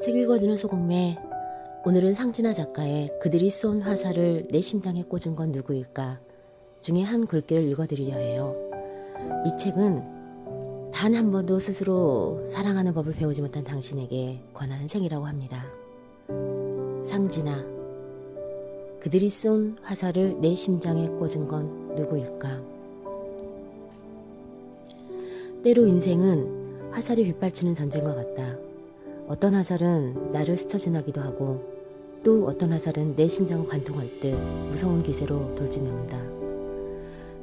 책 읽어주는 소공매 오늘은 상진아 작가의 그들이 쏜 화살을 내 심장에 꽂은 건 누구일까 중에 한 글귀를 읽어드리려 해요. 이 책은 단 한 번도 스스로 사랑하는 법을 배우지 못한 당신에게 권하는 책이라고 합니다. 상진아 그들이 쏜 화살을 내 심장에 꽂은 건 누구일까? 때로 인생은 화살이 빗발치는 전쟁과 같다. 어떤 화살은 나를 스쳐 지나기도 하고 또 어떤 화살은 내 심장을 관통할 듯 무서운 기세로 돌진해온다.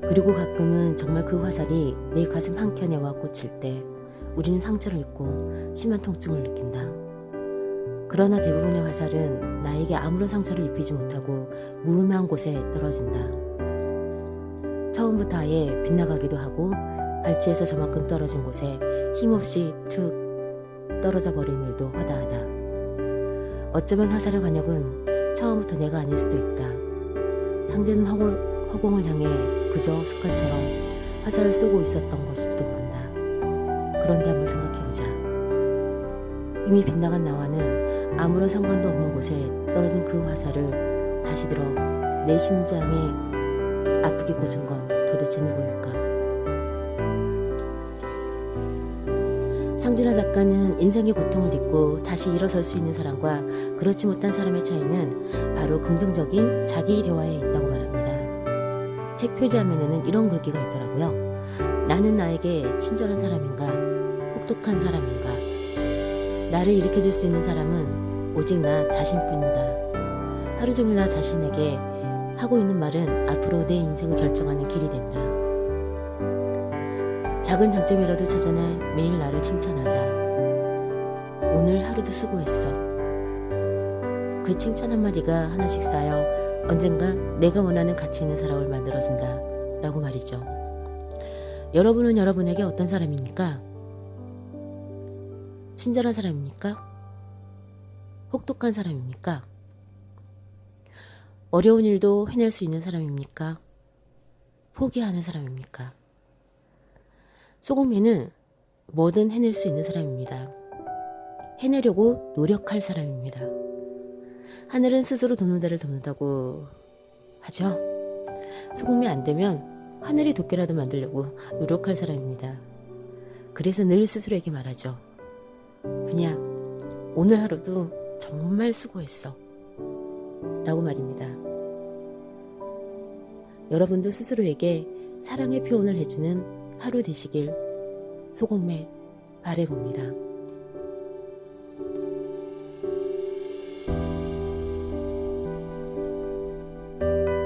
그리고 가끔은 정말 그 화살이 내 가슴 한켠에 와 꽂힐 때 우리는 상처를 입고 심한 통증을 느낀다. 그러나 대부분의 화살은 나에게 아무런 상처를 입히지 못하고 무의미한 곳에 떨어진다. 처음부터 아예 빗나가기도 하고 발치에서 저만큼 떨어진 곳에 힘없이 툭 떨어져 버린 일도 허다하다. 어쩌면 화살의 관역은 처음부터 내가 아닐 수도 있다. 상대는 허공, 허공을 향해 그저 습관처럼 화살을 쏘고 있었던 것일지도 모른다. 그런데 한번 생각해보자. 이미 빗나간 나와는 아무런 상관도 없는 곳에 떨어진 그 화살을 다시 들어 내 심장에 아프게 꽂은 건 도대체 누구일까? 상진아 작가는 인생의 고통을 딛고 다시 일어설 수 있는 사람과 그렇지 못한 사람의 차이는 바로 긍정적인 자기 대화에 있다고 말합니다. 책 표지 화면에는 이런 글귀가 있더라고요. 나는 나에게 친절한 사람인가? 혹독한 사람인가? 나를 일으켜줄 수 있는 사람은 오직 나 자신뿐이다. 하루 종일 나 자신에게 하고 있는 말은 앞으로 내 인생을 결정하는 길이 된다. 작은 장점이라도 찾아내 매일 나를 칭찬하자. 오늘 하루도 수고했어. 그 칭찬 한마디가 하나씩 쌓여 언젠가 내가 원하는 가치 있는 사람을 만들어준다. 라고 말이죠. 여러분은 여러분에게 어떤 사람입니까? 친절한 사람입니까? 혹독한 사람입니까? 어려운 일도 해낼 수 있는 사람입니까? 포기하는 사람입니까? 소금매는 뭐든 해낼 수 있는 사람입니다. 해내려고 노력할 사람입니다. 하늘은 스스로 돕는 데를 돕는다고 하죠. 소금이 안 되면 하늘이 도끼라도 만들려고 노력할 사람입니다. 그래서 늘 스스로에게 말하죠. 그냥 오늘 하루도 정말 수고했어. 라고 말입니다. 여러분도 스스로에게 사랑의 표현을 해주는 하루 되시길 소공매 바래봅니다.